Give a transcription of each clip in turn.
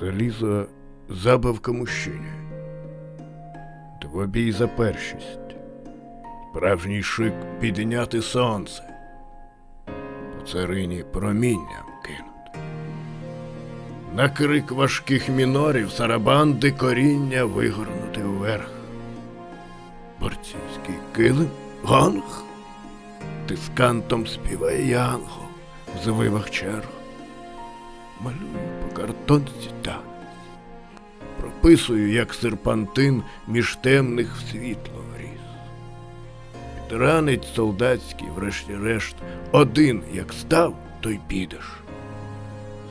Залізо забавка мужчині. Двобій за першість. Справжній шик підняти сонце. По царині промінням кинути. На крик важких мінорів сарабанди коріння вигорнути вверх. Борцівський килим ганг. Тискантом співає янгол в звивах черг. Малюю по картонці танець. Прописую, як серпантин між темних в світло вріс. Підранець солдатський, врешті-решт, один як став, то й підеш.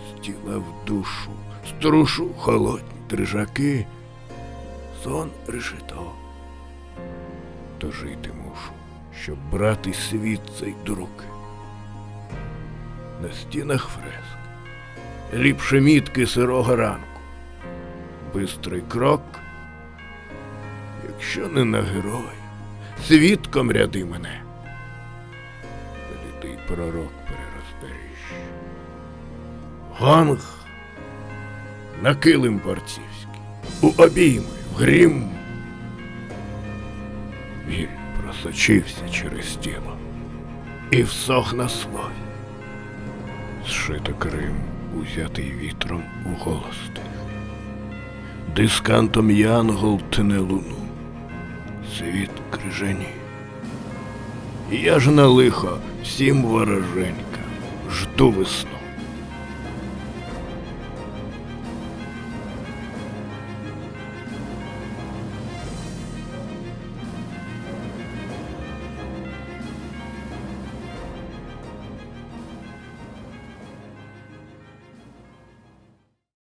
З тіла в душу, струшу холодні дрижаки, сон решето. То жити мушу, щоб брати світ цей до руки. На стінах фреск, ліпше мітки сирого ранку. Бистрий крок, якщо не на героя, свідком ряди мене. Літий пророк перерозберіж. Ганг на килим борцівський, у обійми, в грім. Біль просочився через тіло і всох на слові. Зшито Крим, узятий вітром у голос. Дискантом янгол тне луну, світ крижені. Я ж на лихо всім вороженька жду весну.